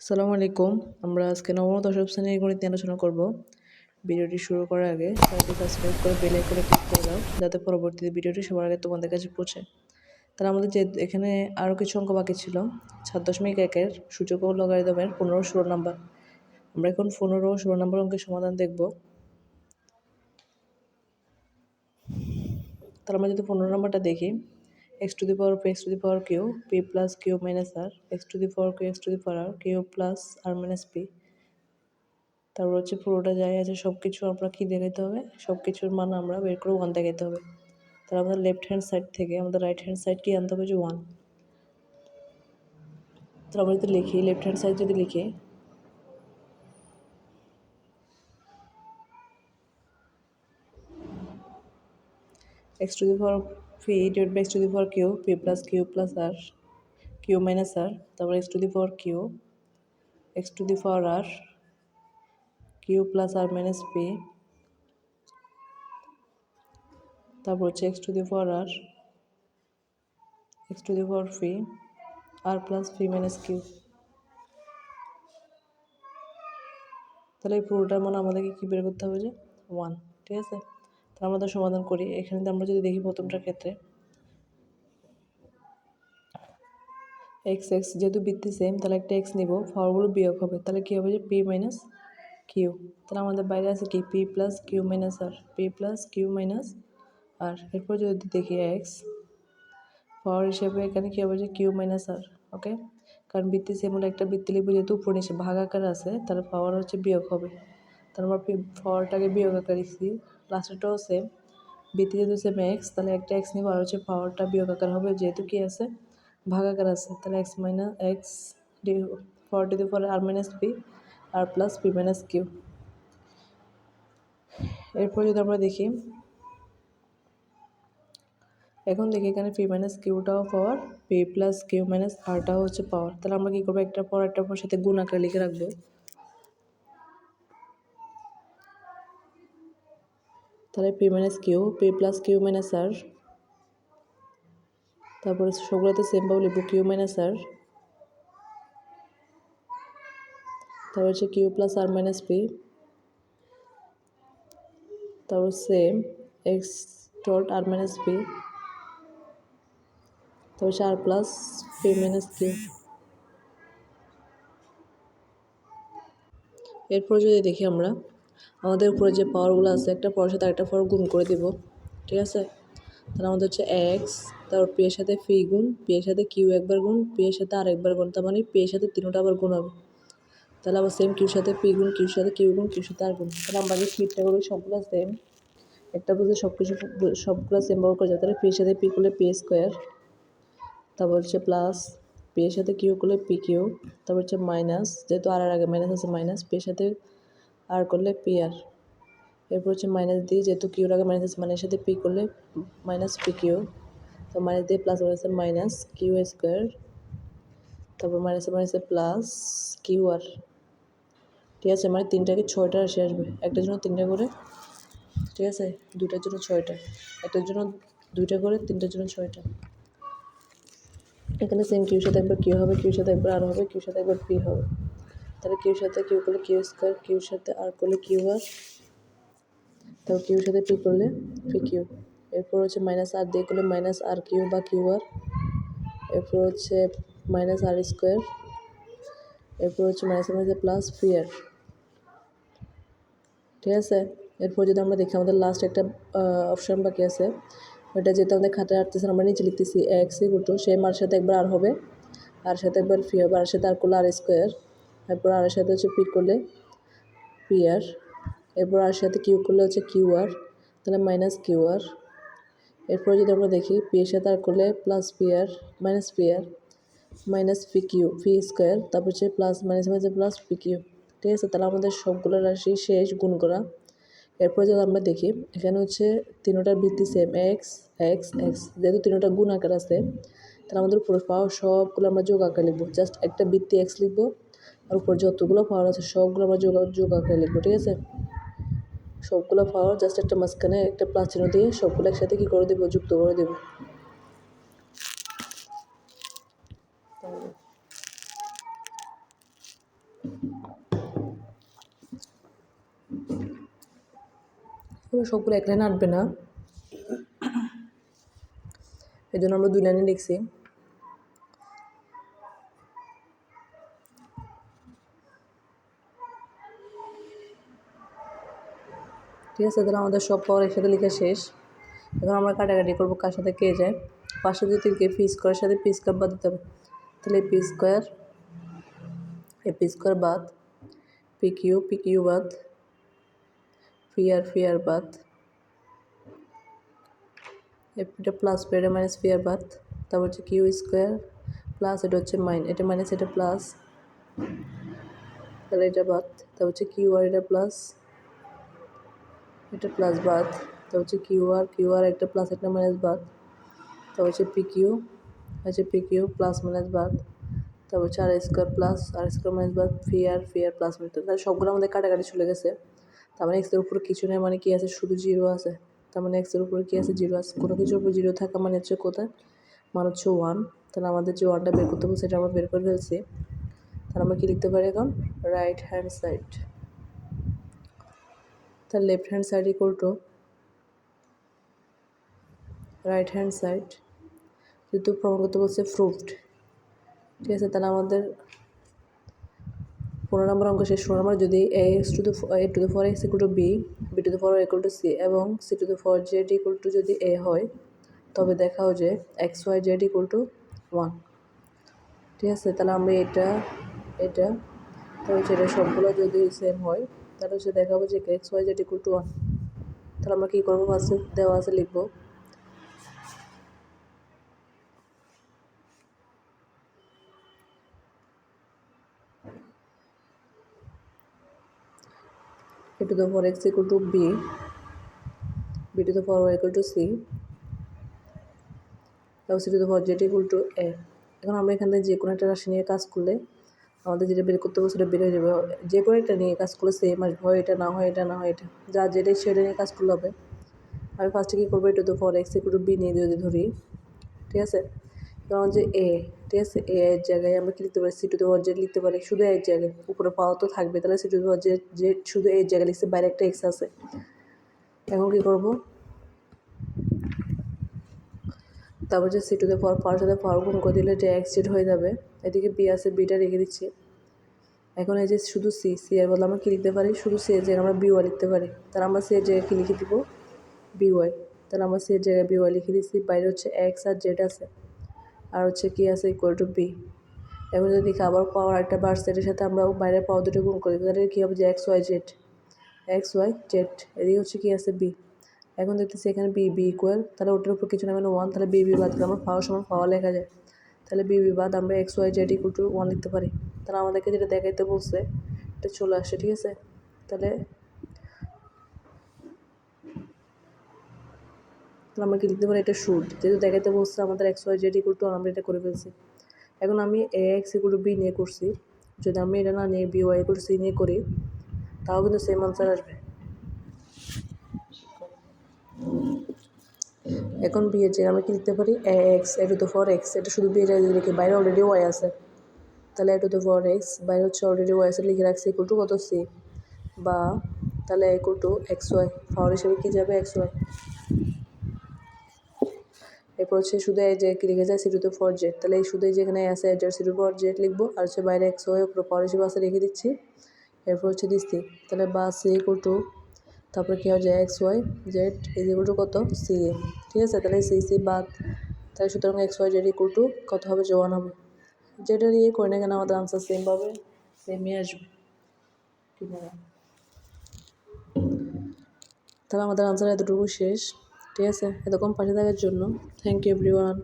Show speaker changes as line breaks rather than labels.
আসসালামু আলাইকুম। আমরা আজকে নবম দশম শ্রেণির গণিত নিয়ে আলোচনা করব। ভিডিওটি শুরু করার আগে চ্যানেলটি সাবস্ক্রাইব করে বেল আইকনে ক্লিক করে দাও, যাতে পরবর্তীতে ভিডিওটি সবার আগে তোমাদের কাছে পৌঁছে। তাহলে আমাদের যে এখানে আরও কিছু অঙ্ক বাকি ছিল, সাত দশমিক একের সূচক ও লগারিদমের পনেরো ষোলো নাম্বার। আমরা এখন পনেরো ষোলো নাম্বার অঙ্কের সমাধান দেখব। তাহলে আমরা যদি পনেরো নাম্বারটা দেখি x to the power p x to the power q p plus q minus r x to the power q x to the power r q plus r minus p তারপর হচ্ছে পুরোটা যাই আছে সব কিছু আমরা কী দেখাইতে হবে? সব কিছুর মান আমরা বের করে ওয়ান দেখাইতে হবে। তাহলে আমাদের লেফট হ্যান্ড সাইড থেকে আমাদের রাইট হ্যান্ড সাইড কি আনতে হবে যে ওয়ান তাহলে আমরা যদি লিখি লেফট হ্যান্ড সাইড যদি লিখি, x to the power p divided by x to the power q p plus q plus r q minus r তারপর x to the power q x to the power r q plus r minus p তারপর হচ্ছে x to the power r x to the power p r plus p minus q তাহলে এই পুরোটার মানে আমাদেরকে কী বের করতে হবে যে ওয়ান ঠিক আছে আমরা তো সমাধান করি। এখানে তো আমরা যদি দেখি প্রথমটার ক্ষেত্রে। এক্স এক্স যেহেতু বৃত্তি সেম তাহলে একটা এক্স নিব। পাওয়ারগুলো বিয়োগ হবে। তাহলে কী হবে যে পি মাইনাস কিউ তাহলে আমাদের বাইরে আছে কি? P plus q minus r p plus q minus r এরপর যদি দেখি এক্স পাওয়ার হিসেবে এখানে কী হবে যে কিউ মাইনাস আর ওকে কারণ বৃত্তি সেম হলে একটা বৃত্তি লিখব যেহেতু উপর নিচে। ভাগ আকার আছে, তাহলে পাওয়ার হচ্ছে বিয়োগ হবে। তারপর পাওয়ারটাকে বিয়োগ আকার দিচ্ছি লাস্টেরটাও সেম বৃত্তি যেহেতু সেম এক্স তাহলে একটা এক্স নিব আর হচ্ছে পাওয়ারটা বিয়োগ আকার হবে যেহেতু কি আছে? ভাগাকার আছে, তাহলে x minus x the power to the power r minus p r plus p minus q এরপর যদি আমরা দেখি, এখন দেখি এখানে p minus কিউটাও power p plus q minus আরটাও হচ্ছে পাওয়ার তাহলে আমরা কী করব? একটা পর একটা পর সাথে গুণ আকারে লিখে রাখব। তাহলে p minus q p plus q minus r তারপরে সবগুলোতে সেমভাবে লিখব কিউ মাইনাস আর তারপর হচ্ছে q plus r minus p তারপর same x dot r minus p তারপর হচ্ছে r plus p minus q এরপর যদি দেখি আমরা আমাদের উপরে যে পাওয়ারগুলো আছে একটা পাওয়ার সাথে আরেকটা পাওয়ার গুণ করে দিব ঠিক আছে তাহলে আমাদের হচ্ছে এক্স তারপর পি এর সাথে ফি গুণ পি এর সাথে কিউ একবার গুণ পি এর সাথে আরেকবার গুণ তার মানে পি এর সাথে তিনটা আবার গুণ হবে তাহলে আবার সেম কিউর সাথে পি গুণ কিউর সাথে কিউ গুণ কিউর সাথে আর গুণ তাহলে আমরা যে করি সবগুলো সেম একটা বুঝে সব কিছু সবগুলো সেম ব্যবহার করা যায় তাহলে পি এর সাথে পি করলে পি স্কোয়ার তারপর হচ্ছে প্লাস পি এর সাথে কিউ করলে পি কিউ তারপর হচ্ছে মাইনাস যেহেতু আর আর আগে মাইনাস আছে মাইনাস পি এর সাথে আর করলে পি আর। এরপর হচ্ছে মাইনাস দিয়ে যেহেতু কিউর আগে মাইনাস আছে মাইনাসের সাথে পি করলে মাইনাস পি কিউ তো মাইনাস দিয়ে প্লাস মাইনাসে মাইনাস কিউ স্কোয়ার তারপর মাইনাসে মাইনাসে প্লাস কিউ আর ঠিক আছে মানে তিনটাকে ছয়টা এসে আসবে। একটার জন্য তিনটা করে, ঠিক আছে? দুটার জন্য ছয়টা। একটার জন্য দুইটা করে, তিনটার জন্য ছয়টা। এখানে সেম কিউর সাথে একবার কিউ হবে কিউর সাথে একবার আর হবে কিউর সাথে একবার পি হবে। তাহলে কিউর সাথে কিউ করলে কিউ স্কোয়ার, কিউর সাথে আর করলে কিউ আর তারপর কিউর সাথে পি করলে পি কিউ। এরপর হচ্ছে মাইনাস আর দিয়ে করলে মাইনাস আর কিউ বা কিউ আর এরপর হচ্ছে মাইনাস আর স্কোয়ার এরপর হচ্ছে মাইনাস মধ্যে প্লাস আর ঠিক আছে? এরপর যদি আমরা দেখি আমাদের লাস্ট একটা অপশান বাকি আছে। ওইটা যেহেতু আমাদের খাতায় আটতেছে আমরা নিচে লিখতেছি x equal to same r সাথে একবার আর হবে আর সাথে একবার পি হবে আর সাথে আর করলে আর স্কোয়ার এরপর আর সাথে হচ্ছে পি করলে পি আর এরপর আর সাথে কিউ করলে হচ্ছে কিউ আর তাহলে মাইনাস কিউ আর এরপর যদি আমরা দেখি পি এর সাথে আর করলে plus p r minus p r minus p q p square তারপর হচ্ছে plus minus minus plus p q ঠিক আছে? তাহলে আমাদের সবগুলো রাশি শেষ গুণ করা। এরপর যদি আমরা দেখি, এখানে হচ্ছে তিনোটার ভিত্তি সেম এক্স এক্স এক্স যেহেতু তিনোটা গুণ আকার আছে, তাহলে আমাদের উপরে পাওয়ার সবগুলো আমরা যোগ আকার লিখব। জাস্ট একটা বৃত্তি এক্স লিখব। আর উপর যতগুলো পাওয়ার আছে, সবগুলো আমরা যোগা যোগা করে লিখব, ঠিক আছে? সবগুলো পাওয়ার জাস্ট একটা মাঝখানে একটা প্লাস চিহ্ন দিয়ে সবগুলো একসাথে কী করে দেবো? যুক্ত করে দেবো। সবগুলো এক লাইনে আঁটবে না। এই জন্য আমরা দুই লাইনে লিখছি। ঠিক আছে, তাহলে আমাদের সব পাওয়ার একসাথে লেখা শেষ। এখন আমরা কাটাকাটি করব কার সাথে কে যায়। পাশে যদি তিনকে পি স্কোয়ারের সাথে পি স্কোয়ার বাদ দিতে হবে, তাহলে p square a p square বাদ পি কিউ পি কিউ বাদ পি আর পি আর বাদ এটা প্লাস পি এটা মাইনাস পি আর বাদ, তারপর হচ্ছে কিউ স্কোয়ার প্লাস এটা হচ্ছে মাইন এটা মাইনাস এটা প্লাস তাহলে এটা বাদ, তারপর হচ্ছে কিউ আর এটা প্লাস এটা প্লাস বাদ তা হচ্ছে কিউ আর কিউ আর একটা প্লাস একটা মাইনাস বাদ তা হচ্ছে পি কিউ হচ্ছে পি কিউ প্লাস মাইনাস বাদ তারপর হচ্ছে r square plus r square minus বাদ ফি আর ফি আর প্লাস মাইনাস তাহলে সবগুলো আমাদের কাটাকাটি চলে গেছে। তার মানে এক্সের উপরে কিছু নেই মানে কি আছে? শুধু জিরো আছে। তার মানে এক্সের উপরে কী আছে? জিরো আছে। কোনো কিছুর উপর জিরো থাকা মানে হচ্ছে কোথায়? মানে হচ্ছে ওয়ান তাহলে আমাদের যে ওয়ানটা বের করতে হবে, সেটা আমরা বের করে ফেলছি। তাহলে আমরা কী লিখতে পারি এখন? রাইট হ্যান্ড সাইড তার left hand side equal to right hand side যেহেতু প্রমাণ করতে বলছে ফ্রুট ঠিক আছে? তাহলে আমাদের পনেরো নম্বর অঙ্ক শেষ ষোলো নম্বর যদি a x to the a to the four x equal to b b to the four equal to c এবং c to the four z equal to যদি এ হয়, তবে দেখাও যে x y z equal to one ঠিক আছে? তাহলে আমরা এটা এটা তো এটা সবগুলো যদি সেম হয় তাহলে হচ্ছে দেখাবো যে x y z equal to one তাহলে আমরা কী করব? ফার্স্টে দেওয়া আছে লিখব। A to the power x equal to b b to the power y equal to c, তারপর c to the power z equal to a এখন আমরা এখান থেকে যে কোনো একটা রাশি নিয়ে কাজ করলে আমাদের যেটা বের করতে হবে সেটা বের হয়ে যাবে। যে কোনো একটা নিয়ে কাজ করলে সেম আসবে হয় এটা না, হয় এটা না, হয় এটা। যা যেটাই সেটা নিয়ে কাজ করলে হবে। আমি ফার্স্টে কী করব? এটা তো for x equal to b নিয়ে যদি ধরি, ঠিক আছে? কারণ যে এ ঠিক আছে? এ এর জায়গায় আমরা কি লিখতে পারি? C to the power z লিখতে পারি। শুধু এর জায়গায়, উপরে পাওয়া তো থাকবে। তাহলে c to the power z শুধু এর জায়গায় লিখছে, বাইরে একটা এক্স আছে। এখন কী করব? তারপর যে সি টু পাওয়ার পাওয়ার সাথে পাওয়ার গুণ করে দিলে যে এক্স জেড হয়ে যাবে। এদিকে বি আছে বিটা রেখে দিচ্ছি। এখন এই যে শুধু সি সি এর বদলে আমরা কী লিখতে পারি? শুধু সি এর জায়গায় আমরা বি ওয়াই লিখতে পারি। তাহলে আমরা সি এর জায়গায় কী লিখে দিব? বিওয়াই তাহলে আমরা সি এর জায়গায় বি ওয়াই লিখে দিচ্ছি। বাইরে হচ্ছে এক্স আর জেড আছে। আর হচ্ছে কি আছে ইকুয়াল টু বি এখন যদি দেখি আবার পাওয়ার একটা বার সেটের সাথে আমরা বাইরের পাওয়ার দুটো গুণ করি তাহলে কী হবে? যে x y z x y z এদিকে হচ্ছে কী আছে বি এখন দেখতেছি এখানে বি বি ইকুয়াল তাহলে ওটার উপর কিছু না মানে ওয়ান তাহলে বি বি বাদ আমরা পাওয়ার সমান পাওয়ার লেখা যায়। তাহলে বি বি বাদ আমরা x y z equal to one লিখতে পারি। তাহলে আমাদেরকে যেটা দেখাইতে বলছে, এটা চলে আসছে, ঠিক আছে? তাহলে তাহলে আমরা কি লিখতে পারি? এটা শুড যেহেতু দেখাইতে বলছে আমাদের x y z equal to আমরা এটা করে ফেলছি। এখন আমি a x equal to b নিয়ে করছি। যদি আমি এটা না নিয়ে b y equal to c নিয়ে করি, তাও কিন্তু সেম আনসার আসবে। এখন বি এর জায়গায় আমরা কি লিখতে পারি a x a to the four x এটা শুধু বি এর জায়গায় লিখি বাইরে অলরেডি ওয়াই আছে। তাহলে a to the four x বাইরে হচ্ছে অলরেডি ওয়াই আছে, লিখে রাখছি ইকুয়াল টু কত সি বা তাহলে equal to x y power হিসেবে কী যাবে এক্স ওয়াই এরপর হচ্ছে শুধু এই যে কি লিখে যায় c to the four z তাহলে এই শুধু যেখানে আছে এজার সি টু ফোর জেড লিখব, আর হচ্ছে বাইরে এক্স ওয়াই উপরে পাওয়ার হিসেবে আছে রেখে দিচ্ছি। এরপর হচ্ছে দিচ্ছি। তাহলে বা সি ইকুয়াল টু তারপরে কী হয় যে x y z is equal to কত? সি এ ঠিক আছে? তাহলে সি সি বাদ। তাহলে সুতরাং x y z equal to কত হবে? যে ওয়ান হবে যেটা দিয়ে করি না কেন? আমাদের আনসার সেম পাবে। সেমই আসবে। ঠিক আছে তাহলে আমাদের আনসার এতটুকু শেষ। ঠিক আছে? এতক্ষণ পাশে থাকার জন্য থ্যাংক ইউ এভরিওয়ান